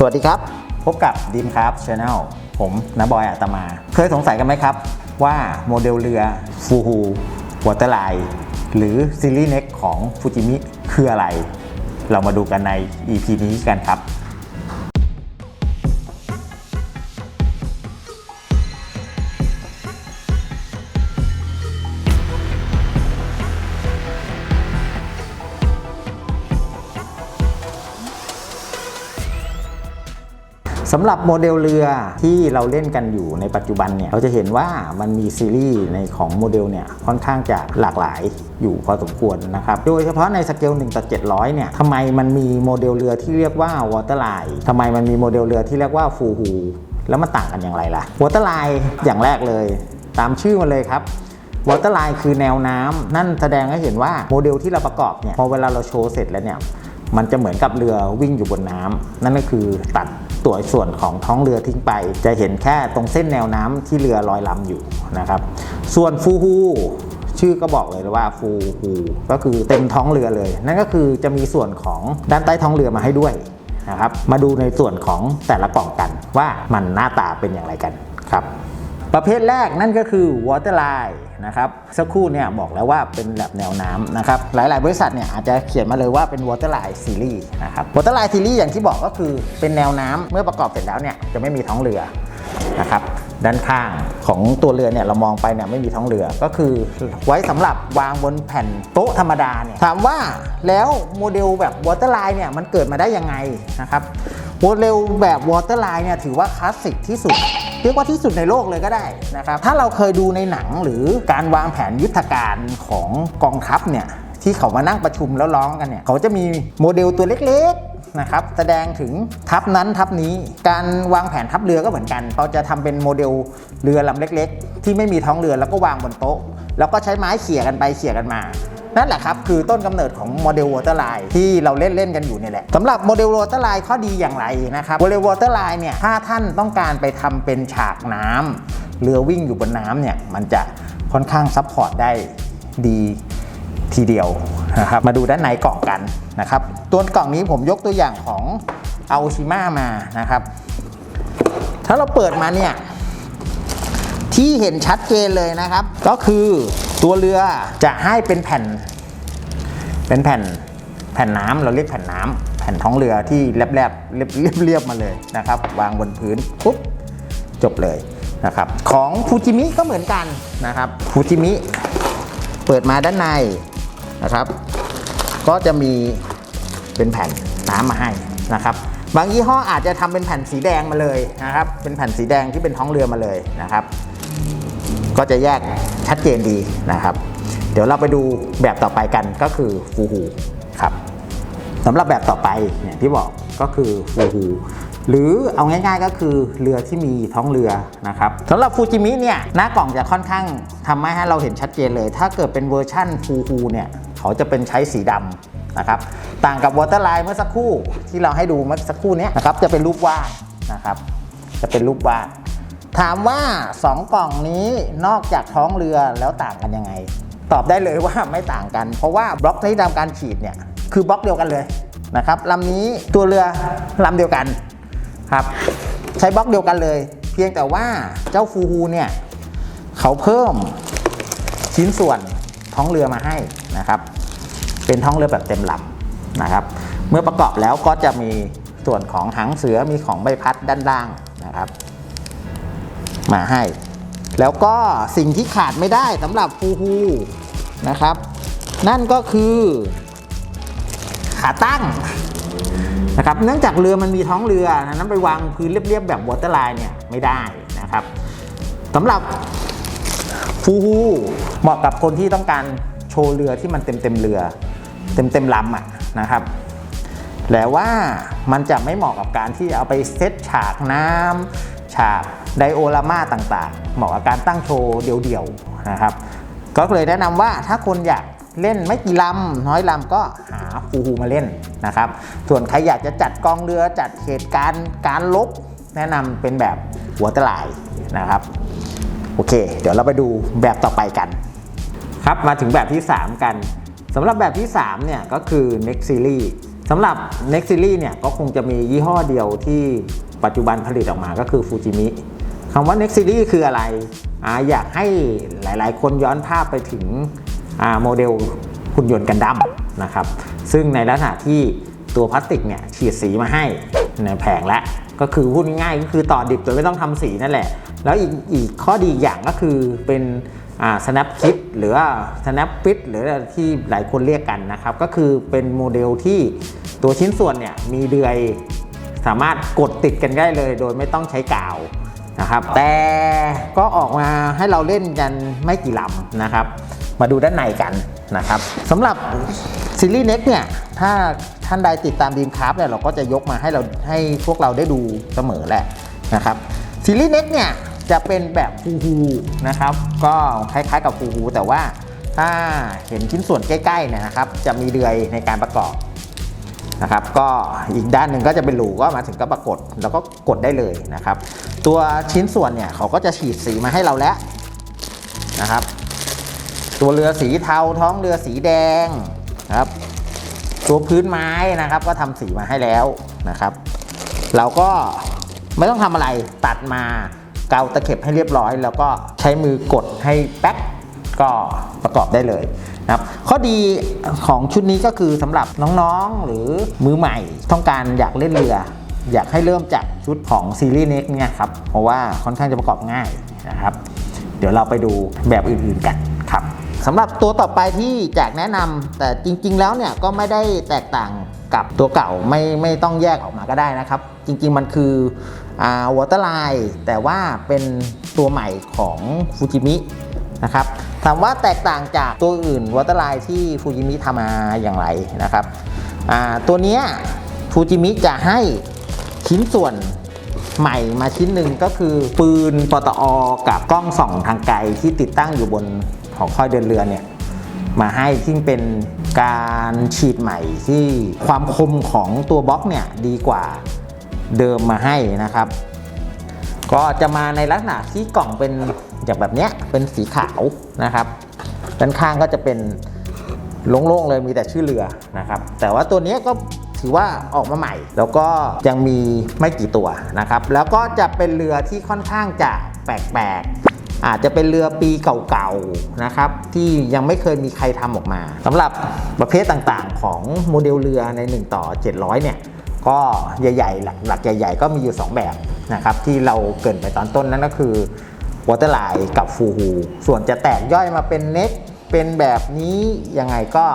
สวัสดีครับ พบกับดีมครับชาแนลผมนบอยอาตมา เคยสงสัยกันไหมครับ ว่าโมเดลเรือฟูฮูวอเตอร์ไลน์หรือซีรีส์เน็กของฟูจิมิคืออะไร เรามาดูกันใน EP นี้กันครับ สำหรับโมเดลเรือที่เราเล่นกันอยู่ในปัจจุบันเนี่ยเราจะเห็นว่ามันมีซีรีส์ในของโมเดลเนี่ยค่อนข้างจะหลากหลายอยู่พอสมควรนะครับ โดยเฉพาะในสเกล1ต่อ700เนี่ยทำไมมันมีโมเดลเรือที่เรียกว่าวอเตอร์ไลน์ทำไมมันมีโมเดลเรือที่เรียกว่าฟูฮูแล้วมันต่างกันอย่างไรล่ะวอเตอร์ไลน์อย่างแรกเลย ตามชื่อมันเลยครับวอเตอร์ไลน์คือแนวน้ำนั่นแสดงให้เห็นว่าโมเดลที่เราประกอบเนี่ยพอเวลาเราโชว์เสร็จแล้วเนี่ยมันจะเหมือนกับเรือวิ่งอยู่บนน้ำนั่นก็คือตัด ตัวส่วนของท้องเรือทิ้งไป จะเห็นแค่ตรงเส้นแนวน้ำที่เรือลอยลำอยู่นะครับ ส่วนฟูฮูชื่อก็บอกเลยว่าฟูฮูก็คือเต็มท้องเรือเลย นั่นก็คือจะมีส่วนของด้านใต้ท้องเรือมาให้ด้วยนะครับ มาดูในส่วนของแต่ละกล่องกันว่ามันหน้าตาเป็นอย่างไรกันครับ ประเภทแรกนั่นก็คือ waterline นะครับสักครู่เนี่ยบอกแล้วว่าเป็นแบบแนวน้ำนะครับหลาย ๆ บริษัทเนี่ยอาจจะเขียนมาเลยว่าเป็น waterline series นะครับ waterline series อย่างที่บอกก็คือเป็นแนวน้ำเมื่อประกอบเสร็จแล้วเนี่ยจะไม่มีท้องเรือนะครับด้านข้างของตัวเรือเนี่ยเรามองไปเนี่ยไม่มีท้องเรือก็คือไว้สำหรับวางบนแผ่นโต๊ะธรรมดาเนี่ยถามว่าแล้วโมเดลแบบ waterline เนี่ยมันเกิดมาได้ยังไงนะครับ โมเดลแบบวอเตอร์ไลน์เนี่ยถือว่าคลาสสิกที่สุด เรียกว่าที่สุดในโลกเลยก็ได้นะครับ ถ้าเราเคยดูในหนังหรือการวางแผนยุทธการของกองทัพเนี่ยที่เขามานั่งประชุมแล้วร้องกันเนี่ยเขาจะมีโมเดลตัวเล็กๆนะครับแสดงถึงทัพนั้นทัพนี้การวางแผนทัพเรือก็เหมือนกันเขาจะทำเป็นโมเดลเรือลำเล็ก ๆ ที่ไม่มีท้องเรือแล้วก็วางบนโต๊ะ แล้วก็ใช้ไม้เขี่ยกันไปเขี่ยกันมา นั่นแหละครับ คือต้นกำเนิดของโมเดลวอเตอร์ไลน์ที่เราเล่นเล่นกันอยู่นี่แหละสำหรับโมเดลวอเตอร์ไลน์ข้อดีอย่างไรนะครับโมเดลวอเตอร์ไลน์เนี่ยถ้าท่านต้องการไปทำเป็นฉากน้ำเรือวิ่งอยู่บนน้ำเนี่ยมันจะค่อนข้างซัพพอร์ตได้ดีทีเดียวนะครับมาดูด้านในกล่องกันนะครับตัวกล่องนี้ผมยกตัวอย่างของอาชิมามานะครับ ถ้าเราเปิดมาเนี่ยที่เห็นชัดเจนเลยนะครับ ก็คือ ตัวเรือจะให้เป็นแผ่น เป็นแผ่นแผ่นน้ำเราเรียกแผ่นน้ำแผ่นท้องเรือที่แลบๆเรียบเรียบมาเลยนะครับ วางบนพื้นปุ๊บจบเลยนะครับ ของฟูจิมิก็เหมือนกันนะครับฟูจิมิเปิดมาด้านในนะครับ ก็จะมีเป็นแผ่นน้ำมาให้นะครับ บางยี่ห้ออาจจะทำเป็นแผ่นสีแดงมาเลยนะครับ เป็นแผ่นสีแดงที่เป็นท้องเรือมาเลยนะครับ ก็จะแยกชัดเจนดีนะครับ เดี๋ยวเราไปดูแบบต่อไปกันก็คือฟูฮูครับสำหรับแบบต่อไปอย่างที่บอกก็คือฟูฮูหรือเอาง่ายๆก็คือเรือที่มีท้องเรือนะครับสำหรับฟูจิมิเนี่ยหน้ากล่องจะค่อนข้างทำให้เราเห็นชัดเจนเลย ถ้าเกิดเป็นเวอร์ชั่นฟูฮูเนี่ยเขาจะเป็นใช้สีดำนะครับต่างกับวอเตอร์ไลน์เมื่อสักครู่ที่เราให้ดูเมื่อสักครู่เนี้ยนะครับจะเป็นรูปวาดนะครับ จะเป็นรูปวาด ถามว่า 2 กล่องนี้นอกจากท้องเรือแล้วต่างกันยังไง ตอบได้เลยว่าไม่ต่างกัน เพราะว่าบล็อกที่ทำการฉีดเนี่ยคือบล็อกเดียวกันเลยนะครับลำนี้ตัวเรือลำเดียวกันครับ ใช้บล็อกเดียวกันเลย เพียงแต่ว่าเจ้าฟูฮูเนี่ยเขาเพิ่มชิ้นส่วนท้องเรือมาให้นะครับ เป็นท้องเรือแบบเต็มลำนะครับ เมื่อประกอบแล้วก็จะมีส่วนของหางเสือมีของใบพัดด้านล่างนะครับ มาให้ แล้วก็สิ่งที่ขาดไม่ได้สำหรับฟูฮูนะครับ นั่นก็คือ ขาตั้งนะครับเนื่องจากเรือมันมีท้องเรือนั้นไปวางพื้นเรียบๆแบบวอเตอร์ไลน์เนี่ยไม่ได้นะครับสำหรับฟูฮูเหมาะกับคนที่ต้องการโชว์เรือที่มันเต็มเต็มๆเรือ เต็มเต็มลำอะนะครับแต่ว่ามันจะไม่เหมาะกับการที่เอาไปเซตฉากน้ำฉาก ไดโอรามาต่างๆ เหมาะกับการตั้งโชว์เดี่ยวๆนะครับ ก็เลยแนะนำว่าถ้าคนอยากเล่นไม่กี่ลำน้อยลำก็หาฟูฮูมาเล่นนะครับ ส่วนใครอยากจะจัดกองเรือจัดเหตุการณ์การลบแนะนำเป็นแบบหัวตะลายนะครับ โอเค เดี๋ยวเราไปดูแบบต่อไปกัน ครับมาถึงแบบที่ 3 กันสำหรับแบบที่ 3 เนี่ยก็คือ next series สำหรับ Next Series เนี่ยก็คงจะมียี่ห้อเดียวที่ปัจจุบันผลิตออกมาก็คือฟูจิมิ คำว่า Next Series คืออะไรออยากให้หลายๆ คนย้อนภาพไปถึงโมเดลหุ่นยนต์กันดั้มนะครับ ซึ่งในลักษณะที่ตัวพลาสติกเนี่ยฉีดสีมาให้ในแผงและก็คือพูดง่ายๆก็คือต่อดิบโดยไม่ต้องทำสีนั่นแหละ แล้วอีกอีกข้อดีอย่างก็คือเป็นอ่า snap kit หรือว่า snap fit หรือที่หลายคนเรียกกันนะครับ ก็คือเป็นโมเดลที่ตัวชิ้นส่วนเนี่ยมีเดือยสามารถกดติดกันได้เลย โดยไม่ต้องใช้กาว นะครับ แต่ก็ออกมาให้เราเล่นกันไม่กี่ลำนะครับ มาดูด้านในกันนะครับสำหรับซีรีส์เน็กเนี่ย ถ้าท่านใดติดตามดีมคราฟเนี่ยเราก็จะยกมาให้เราให้พวกเราได้ดูเสมอแหละนะครับซีรีส์เน็กเนี่ยจะเป็นแบบฟูฮูนะครับ ก็คล้ายๆกับฟูฮูแต่ว่าถ้าเห็นชิ้นส่วนใกล้ๆเนี่ยนะครับ จะมีเดือยในการประกอบ นะครับก็อีกด้านหนึ่งก็จะเป็นหลูก็มาถึงก็ปรากฏแล้วก็กดได้เลยนะครับ ตัวชิ้นส่วนเนี่ยเขาก็จะฉีดสีมาให้เราแล้วนะครับ ตัวเรือสีเทาท้องเรือสีแดงนะครับตัวพื้นไม้นะครับ ก็ทำสีมาให้แล้วนะครับ เราก็ไม่ต้องทำอะไรตัดมาเกาตะเข็บให้เรียบร้อย แล้วก็ใช้มือกดให้แป๊กก็ประกอบได้เลย นะครับข้อดีของชุดนี้ก็คือสำหรับน้องๆหรือมือใหม่ ต้องการอยากเล่นเรือ อยากให้เริ่มจากชุดของซีรีส์เน็กเนี่ยครับเพราะว่าค่อนข้างจะประกอบง่ายนะครับ เดี๋ยวเราไปดูแบบอื่นๆกันครับสำหรับตัวต่อไปที่แจกแนะนำแต่จริง ๆ แล้วเนี่ยก็ไม่ได้แตกต่างกับตัวเก่าไม่ไม่ต้องแยกออกมาก็ได้นะครับ จริง ๆ มันคืออาวอเตอร์ไลน์แต่ว่าเป็นตัวใหม่ของฟูจิมิ นะครับถามว่าแตกต่างจากตัวอื่นวอเตอร์ไลน์ที่ฟูจิมิทำมาอย่างไรนะครับตัวนี้ฟูจิมิจะให้ชิ้นส่วนใหม่มาชิ้นหนึ่งก็คือปืนปตอกับกล้องส่องทางไกลที่ติดตั้งอยู่บนหอคอยเดินเรือเนี่ยมาให้ซึ่งเป็นการฉีดใหม่ที่ความคมของตัวบล็อกเนี่ยดีกว่าเดิมมาให้นะครับ ก็จะมาในลักษณะที่กล่องเป็น อย่างแบบเนี้ยเป็นสีขาวนะครับ ด้านข้างก็จะเป็นโล่งๆเลยมีแต่ชื่อเรือนะครับ แต่ว่าตัวนี้ก็ถือว่าออกมาใหม่ แล้วก็ยังมีไม่กี่ตัวนะครับ แล้วก็จะเป็นเรือที่ค่อนข้างจะแปลกๆ อาจจะเป็นเรือปีเก่าๆนะครับที่ยังไม่เคยมีใครทำออกมาสำหรับประเภทต่างๆ ของโมเดลเรือใน 1 ต่อ 700 เนี่ยก็ใหญ่ๆ หลักหลักใหญ่ ๆ ก็มีอยู่ 2 แบบนะครับที่เราเกินไปตอนต้นนั่นก็คือ วอเตอร์ไลน์กับฟูฮูส่วนจะแตกย่อยมาเป็นเน็กเป็นแบบนี้ยังไงก็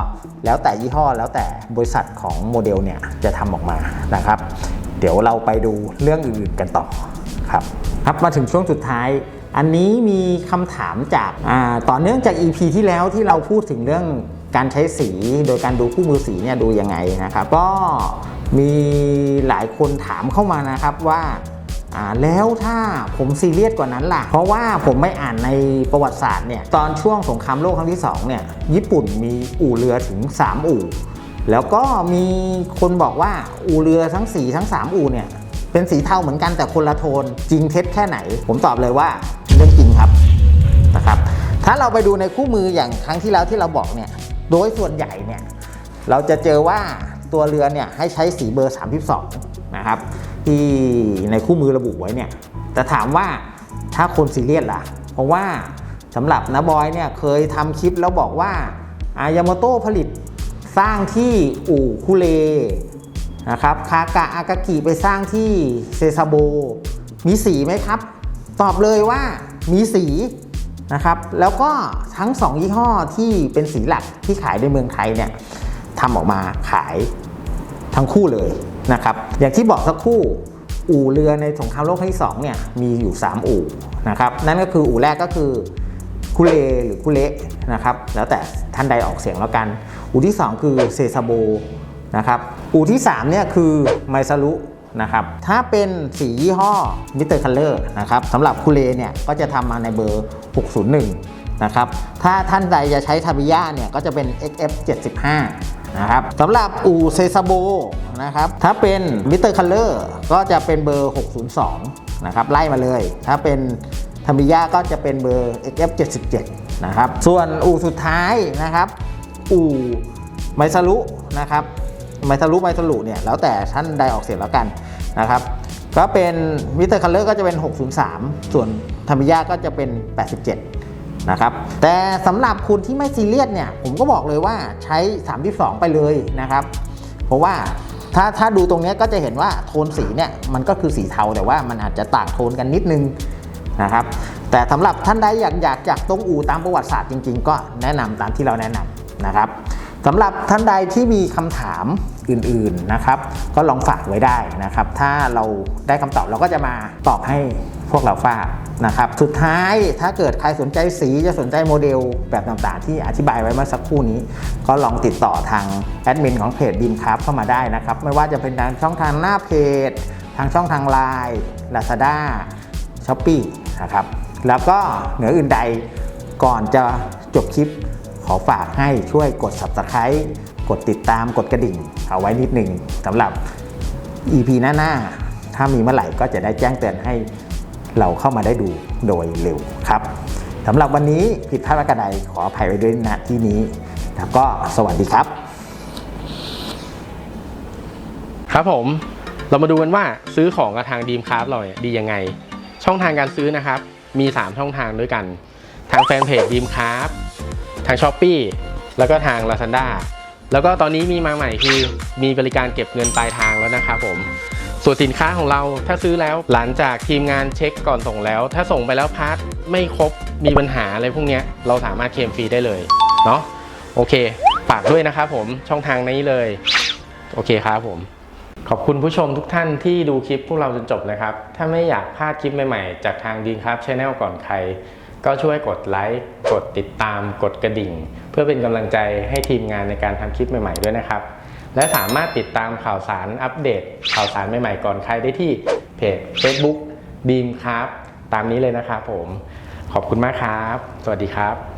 แล้วแต่ยี่ห้อแล้วแต่บริษัทของโมเดลเนี่ยจะทำออกมานะครับ เดี๋ยวเราไปดูเรื่องอื่นๆกันต่อครับครับมาถึงช่วงสุดท้าย อันนี้มีคำถามจากาต่อเนื่องจาก EP ที่แล้วที่เราพูดถึงเรื่องการใช้สีโดยการดูคู่มือสีเนี่ยดูยังไงนะครับ ก็มีหลายคนถามเข้ามานะครับว่า แล้วถ้าผมซีเรียสกว่านั้นล่ะ เพราะว่าผมไม่อ่านในประวัติศาสตร์เนี่ยตอนช่วงสงครามโลกครั้งที่2เนี่ยญี่ปุ่นมีอู่เรือถึง 3 อู่ แล้วก็มีคนบอกว่าอู่เรือทั้ง 4 ทั้ง 3 อู่เนี่ยเป็นสีเทาเหมือนกันแต่คนละโทน จริงเท็จแค่ไหน ผมตอบเลยว่าเรื่องจริงครับนะครับ ถ้าเราไปดูในคู่มืออย่างครั้งที่แล้วที่เราบอกเนี่ยโดยส่วนใหญ่เนี่ยเราจะเจอว่าตัวเรือเนี่ยให้ใช้สีเบอร์ 32 นะครับ ที่ในคู่มือระบุไว้เนี่ย แต่ถามว่าถ้าคนซีเรียสล่ะ เพราะว่าสำหรับนาบอยเนี่ยเคยทำคลิปแล้วบอกว่าอายาโมโตผลิตสร้างที่อู่คุเลนะครับคากะอากากิไปสร้างที่เซซาโบ มีสีไหมครับ ตอบเลยว่ามีสีนะครับ แล้วก็ทั้ง 2 ยี่ห้อที่เป็นสีหลักที่ขายในเมืองไทยเนี่ยทำออกมาขายทั้งคู่เลย นะครับอย่างที่บอกสักครู่อู่เรือในสงครามโลกครั้งที่2เนี่ยมีอยู่ 3 อู่นะครับนั่นก็คืออู่แรกก็คือคุเลหรือคุเละนะครับแล้วแต่ท่านใดออกเสียงแล้วกัน อู่ที่ 2 คือเซซาโบนะครับอู่ที่3เนี่ยคือไมซารุนะครับถ้าเป็นสียี่ห้อมิสเตอร์คัลเลอร์นะครับสำหรับคุเลเนี่ยก็จะทำมาในเบอร์ 601นะครับถ้าท่านใดจะใช้ทาบิยาเนี่ยก็จะเป็น XF 75 นะครับสำหรับอู่เซซาโบ นะครับ ถ้าเป็นมิเตอร์คัลเลอร์ก็จะเป็นเบอร์ 602 นะครับ ไล่มาเลย ถ้าเป็นทามิยาก็จะเป็นเบอร์ XF 77 นะครับ ส่วนอู่สุดท้ายนะครับ อู่ไมซารุนะครับไมทะลุไมทะลุเนี่ยแล้วแต่ท่านใดออกเสียงแล้วกันนะครับ ก็เป็นวิเตอร์คัลเลอร์ก็จะเป็น 603 ส่วนธรรมิยาก็จะเป็น 87นะครับแต่สำหรับคุณที่ไม่ซีเรียสเนี่ย ผมก็บอกเลยว่าใช้ 32 ไปเลยนะครับ เพราะว่า ถ้าถ้าดูตรงนี้ก็จะเห็นว่าโทนสีเนี่ยมันก็คือสีเทาแต่ว่ามันอาจจะต่างโทนกันนิดนึงนะครับแต่สำหรับท่านใดอยากอยากจากตรงอูตามประวัติศาสตร์จริง ๆ ก็แนะนำตามที่เราแนะนำนะครับสำหรับท่านใดที่มีคำถามอื่นๆนะครับ ก็ลองฝากไว้ได้นะครับ ถ้าเราได้คำตอบเราก็จะมาตอบให้พวกเราทราบ นะครับสุดท้ายถ้าเกิดใครสนใจสีจะสนใจโมเดลแบบต่างๆ ที่อธิบายไว้เมื่อสักครู่นี้ ก็ลองติดต่อทางแอดมินของเพจบีมครับเข้ามาได้นะครับ ไม่ว่าจะเป็นทางช่องทางหน้าเพจ ทางช่องทาง Line Lazada s h o p e e นะครับแล้วก็เหนืออื่นใดก่อนจะจบคลิปขอฝากให้ช่วยกด Subscribe กดติดตามกดกระดิ่ง เอาไว้นิดหนึ่งสำหรับ EP หน้า ๆ ถ้ามีเมื่อไหร่ก็จะได้แจ้งเตือนให้ เราเข้ามาได้ดูโดยเร็วครับสำหรับวันนี้ผิดพลาดประการใดขออภัยไว้ด้วยณที่นี้ แล้วก็สวัสดีครับ ครับผมเรามาดูกันว่าซื้อของกับทางดีมคราฟเราเนี่ยดียังไง ช่องทางการซื้อนะครับ มี 3 ช่องทางด้วยกัน ทางแฟนเพจดีมคราฟทาง s h อ p e e แล้วก็ทาง Lazada แล้วก็ตอนนี้มีมาใหม่คือมีบริการเก็บเงินปลายทางแล้วนะครับผม ส่วนสินค้าของเราถ้าซื้อแล้วหลังจากทีมงานเช็คก่อนส่งแล้ว ถ้าส่งไปแล้วพาร์ทไม่ครบมีปัญหาอะไรพวกนี้เราสามารถเคลมฟรีได้เลยเนาะโอเคฝากด้วยนะครับผมช่องทางนี้เลย โอเคครับผม ขอบคุณผู้ชมทุกท่านที่ดูคลิปพวกเราจนจบนะครับ ถ้าไม่อยากพลาดคลิปใหม่ๆ จากทางดีนครับช anel ก่อนใคร ก็ช่วยกดไลค์กดติดตามกดกระดิ่ง เพื่อเป็นกำลังใจให้ทีมงานในการทำคลิปใหม่ ๆด้วยนะครับ และสามารถติดตามข่าวสารอัปเดต ข่าวสารใหม่ๆก่อนใครได้ที่เพจ Facebook ดีมครับ ตามนี้เลยนะครับผม ขอบคุณมากครับ สวัสดีครับ